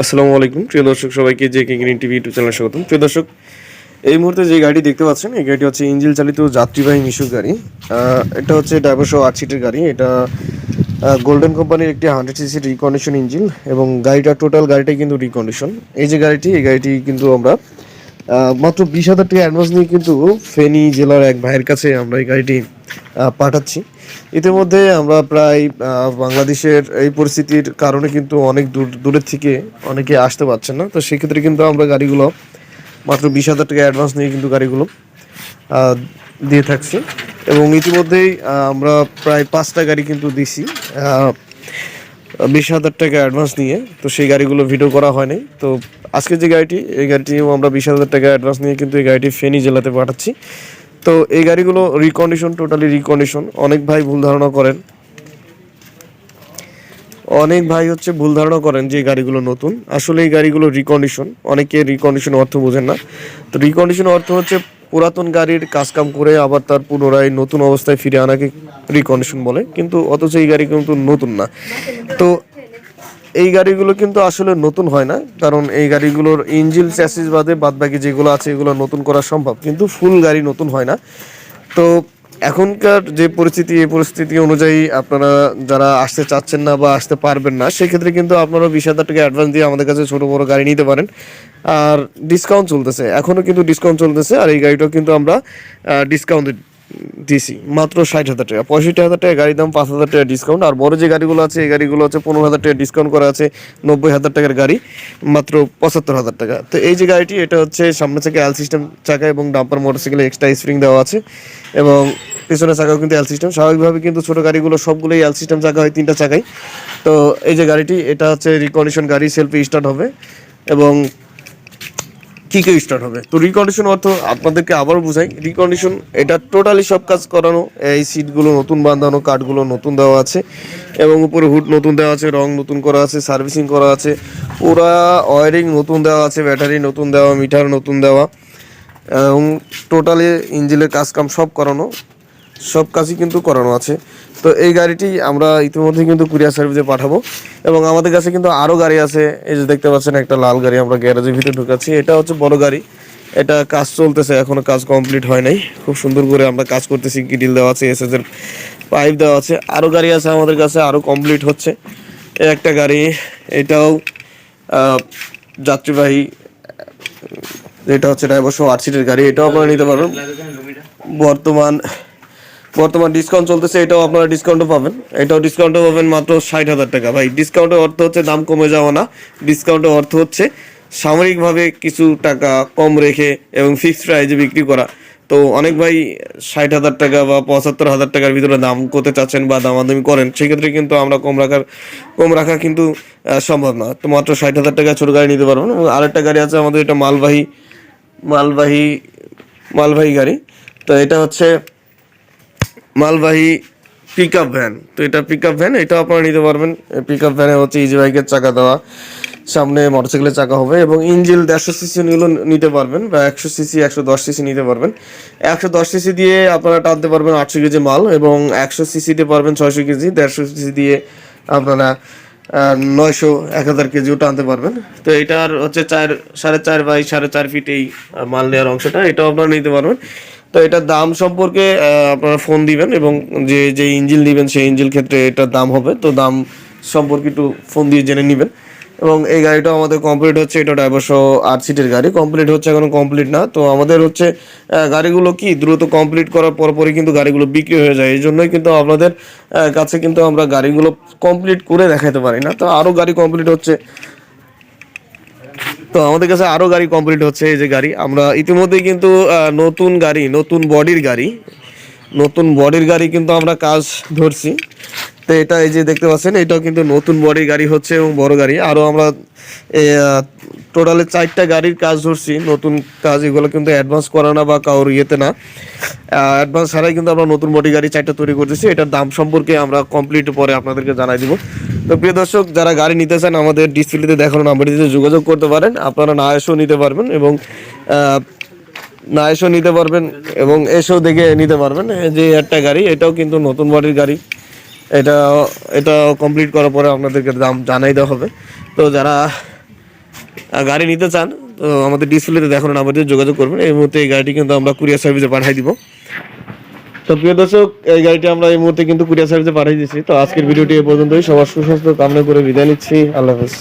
আসসালামু আলাইকুম। প্রিয় দর্শক, সবাইকে J K green TV YouTube চ্যানেলে স্বাগতম। প্রিয় দর্শক, এই মুহূর্তে যে গাড়ি দেখতে পাচ্ছেন, এই গাড়িটি হচ্ছে ইঞ্জিল চালিত যাত্রীবাহী মিশুক গাড়ি। এটা হচ্ছে ডাইভারশো আট সিটের গাড়ি। এটা গোল্ডেন কোম্পানির একটি হান্ড্রেড সিসির রিকন্ডিশন ইঞ্জিন এবং গাড়িটা টোটাল গাড়িটাই কিন্তু রিকন্ডিশন এই যে গাড়িটি, এই গাড়িটি কিন্তু আমরা মাত্র বিশ হাজার টাকা অ্যাডভান্স নিয়ে কিন্তু ফেনী জেলার এক ভাইয়ের কাছে আমরা এই গাড়িটি পাঠাচ্ছি। ইতিমধ্যে আমরা প্রায় বাংলাদেশের এই পরিস্থিতির কারণে কিন্তু অনেক দূর, দূরের থেকে অনেকে আসতে পারছেন না। তো সেক্ষেত্রে কিন্তু আমরা গাড়িগুলো মাত্র বিশ হাজার টাকা অ্যাডভান্স নিয়ে কিন্তু গাড়িগুলো দিয়ে থাকছি। এবং ইতিমধ্যেই আমরা প্রায় পাঁচটা গাড়ি কিন্তু দিছি বিশ হাজার টাকা অ্যাডভান্স নিয়ে। তো সেই গাড়িগুলো ভিডিও করা হয়নি তো আজকে যে গাড়িটি, এই গাড়িটিও আমরা বিশ হাজার টাকা অ্যাডভান্স নিয়ে কিন্তু এই গাড়িটি ফেনী জেলাতে পাঠাচ্ছি। তো এই গাড়িগুলো রিকন্ডিশন টোটালি রিকন্ডিশন অনেক ভাই ভুল ধারণা করেন। অনেক ভাই হচ্ছে ভুল ধারণা করেন যে গাড়িগুলো নতুন। আসলে এই গাড়িগুলো রিকন্ডিশন অনেকে রিকন্ডিশন অর্থ বোঝেন না। তো রিকন্ডিশন অর্থ হচ্ছে পুরাতন গাড়ির কাজকাম করে আবার তার পুনরায় নতুন অবস্থায় ফিরে আনাকে রিকন্ডিশন বলে। কিন্তু অথচ এই গাড়ি কিন্তু নতুন না। তো এই গাড়িগুলো কিন্তু আসলে নতুন হয় না, কারণ এই গাড়িগুলোর ইঞ্জিন চ্যাসিস বাদে বাদবাকি যেগুলো আছে, এগুলো নতুন করা সম্ভব। কিন্তু ফুল গাড়ি নতুন হয় না। তো এখনকার যে পরিস্থিতি, এই পরিস্থিতি অনুযায়ী আপনারা যারা আসতে চাচ্ছেন না বা আসতে পারবেন না, সেক্ষেত্রে কিন্তু আপনারা বিশ হাজার টাকা অ্যাডভান্স দিয়ে আমাদের কাছে ছোটো বড়ো গাড়ি নিতে পারেন। আর ডিসকাউন্ট চলতেছে এখনও কিন্তু ডিসকাউন্ট চলতেছে, আর এই গাড়িটাও কিন্তু আমরা ডিসকাউন্ট দিছি, মাত্র ষাট হাজার টাকা। পঁয়ষট্টি হাজার টাকা গাড়ির দাম, পাঁচ হাজার টাকা ডিসকাউন্ট আর বড় যে গাড়িগুলো আছে, এই গাড়িগুলো হচ্ছে পনেরো হাজার টাকা ডিসকাউন্ট করা আছে, নব্বই হাজার টাকার গাড়ি, মাত্র পঁচাত্তর হাজার টাকা। তো এই যে গাড়িটি, এটা হচ্ছে সামনে থেকে এল সিস্টেম চাকা এবং ডাম্পার মোটরসাইকেলে এক্সট্রা স্প্রিং দেওয়া আছে। এবং পেছনের চাকাও কিন্তু এল সিস্টেম স্বাভাবিকভাবে কিন্তু ছোটো গাড়িগুলো সবগুলোই এল সিস্টেম চাকা হয়, তিনটা চাকাই। তো এই যে গাড়িটি, এটা হচ্ছে রিকন্ডিশন গাড়ি সেলফি স্টার্ট হবে। এবং কিকে স্টার্ট হবে? তো রিকন্ডিশন অর্থ আপনাদেরকে আবারও বুঝাই। রিকন্ডিশন এটা টোটালি সব কাজ করানো। এই সিটগুলো নতুন বাঁধানো কাঠগুলো নতুন দেওয়া আছে। এবং উপরে হুড নতুন দেওয়া আছে, রং নতুন করা আছে সার্ভিসিং করা আছে। পুরা ওয়ারিং নতুন দেওয়া আছে ব্যাটারি নতুন দেওয়া মিটার নতুন দেওয়া। এবং টোটালি ইঞ্জিনের কাজ কাম সব করানো। সব কাজই কিন্তু করানো আছে। তো এই গাড়িটি আমরা ইতিমধ্যে কিন্তু কুরিয়ার সার্ভিসে পাঠাবো। এবং আমাদের কাছে কিন্তু আরও গাড়ি আছে, এই যে দেখতে পাচ্ছেন একটা লাল গাড়ি আমরা গ্যারেজের ভিতরে ঢুকাচ্ছি। এটা হচ্ছে বড় গাড়ি। এটা কাজ চলতেছে, এখনও কাজ কমপ্লিট হয় নাই। খুব সুন্দর করে আমরা কাজ করতেছি, গিডিল দেওয়া আছে এস এর পাইপ দেওয়া আছে। আরও গাড়ি আছে আমাদের কাছে আরও কমপ্লিট হচ্ছে। একটা গাড়ি, এটাও যাত্রীবাহী, এটা হচ্ছে ড্রাইভার সহ আট সিটের গাড়ি। এটাও আপনারা নিতে পারবেন। বর্তমান বর্তমান ডিসকাউন্ট চলতেছে, এটাও আপনারা ডিসকাউন্টও পাবেন। এটাও ডিসকাউন্টও পাবেন মাত্র ষাট হাজার টাকা। ভাই ডিসকাউন্টের অর্থ হচ্ছে দাম কমে যাওয়া না। ডিসকাউন্টের অর্থ হচ্ছে সাময়িকভাবে কিছু টাকা কম রেখে এবং ফিক্সড প্রাইজে বিক্রি করা। তো অনেক ভাই ষাট হাজার টাকা বা পঁচাত্তর হাজার টাকার ভিতরে দাম করতে চাচ্ছেন বা দামাদামি করেন, সেক্ষেত্রে কিন্তু আমরা কম রাখার, কম রাখা কিন্তু সম্ভব না। তো মাত্র ষাট হাজার টাকা ছোটো গাড়ি নিতে পারবেন। এবং আরেকটা গাড়ি আছে, আমাদের এটা মালবাহী মালবাহী মালবাহী গাড়ি। তো এটা হচ্ছে মালবাহী পিক আপ ভ্যান তো এটা পিক আপ ভ্যান এটাও আপনারা নিতে পারবেন। পিক আপ ভ্যানে হচ্ছে ইজি বাইকের চাকা দেওয়া। সামনে মোটরসাইকেলের চাকা হবে এবং ইঞ্জিল দেড়শো সিসি নিলেও নিতে পারবেন বা একশো সিসি একশো দশ সিসি নিতে পারবেন। একশো দশ সিসি দিয়ে আপনারা টানতে পারবেন আটশো কেজি মাল এবং একশো সিসিতে পারবেন ছয়শো কেজি। দেড়শো সিসি দিয়ে আপনারা নয়শো, এক হাজার কেজিও টানতে পারবেন। তো এটার হচ্ছে চার সাড়ে চার বাই সাড়ে চার ফিট এই মাল নেওয়ার অংশটা। এটাও আপনারা নিতে পারবেন। তো এটার দাম সম্পর্কে আপনারা ফোন দিবেন এবং যে যে ইঞ্জিল দিবেন সেই ইঞ্জিল ক্ষেত্রে এটার দাম হবে। তো দাম সম্পর্কে একটু ফোন দিয়ে জেনে নেবেন। এবং এই গাড়িটা আমাদের কমপ্লিট হচ্ছে, এটা ড্রাইভারশো আট সিটের গাড়ি। কমপ্লিট হচ্ছে এখনও কমপ্লিট না। তো আমাদের হচ্ছে গাড়িগুলো কি দ্রুত কমপ্লিট করার পরপরই কিন্তু গাড়িগুলো বিক্রি হয়ে যায়। এই জন্যই কিন্তু আপনাদের কাছে কিন্তু আমরা গাড়িগুলো কমপ্লিট করে দেখাতে পারি না। তো আরও গাড়ি কমপ্লিট হচ্ছে তো আমাদের কাছে আরও গাড়ি কমপ্লিট হচ্ছে এই যে গাড়ি। আমরা ইতিমধ্যেই কিন্তু নতুন গাড়ি, নতুন বডির গাড়ি। নতুন বডির গাড়ি কিন্তু আমরা কাজ ধরছি। তো এটা এই যে দেখতে পাচ্ছেন, এটাও কিন্তু নতুন বডির গাড়ি হচ্ছে এবং বড় গাড়ি। আরও আমরা টোটালে চারটা গাড়ির কাজ ধরছি। নতুন কাজ এগুলো কিন্তু অ্যাডভান্স করা না বা কারোর ইয়েতে না। অ্যাডভান্স ছাড়াই কিন্তু আমরা নতুন বডি গাড়ি চারটা তৈরি করতেছি। এটার দাম সম্পর্কে আমরা কমপ্লিট পরে আপনাদেরকে জানাই দিব। তো প্রিয় দর্শক, যারা গাড়ি নিতে চান, আমাদের ডিসপ্লেতে দেখানো নাম্বারটিতে যোগাযোগ করতে পারেন। আপনারা না এসেও নিতে পারবেন এবং না এসেও নিতে পারবেন এবং এসেও দেখে নিতে পারবেন। যে একটা গাড়ি, এটাও কিন্তু নতুন বাড়ির গাড়ি। এটা এটা কমপ্লিট করার পরে আপনাদেরকে দাম জানাই দেওয়া হবে। তো যারা গাড়ি নিতে চান, তো আমাদের ডিসপ্লেতে দেখানো নাম্বারে যোগাযোগ করবেন। এই মুহূর্তে এই গাড়িটি কিন্তু আমরা কুরিয়ার সার্ভিসে পাঠিয়ে দিব। তো প্রিয় দর্শক, এই গাড়িটি আমরা এই মুহূর্তে কিন্তু কুরিয়ার সার্ভিসে পাঠিয়ে দিচ্ছি তো আজকের ভিডিওটি এ পর্যন্তই। সবার সুস্বাস্থ্য, কামনা করে বিদায় নিচ্ছি। আল্লাহ হাফেজ।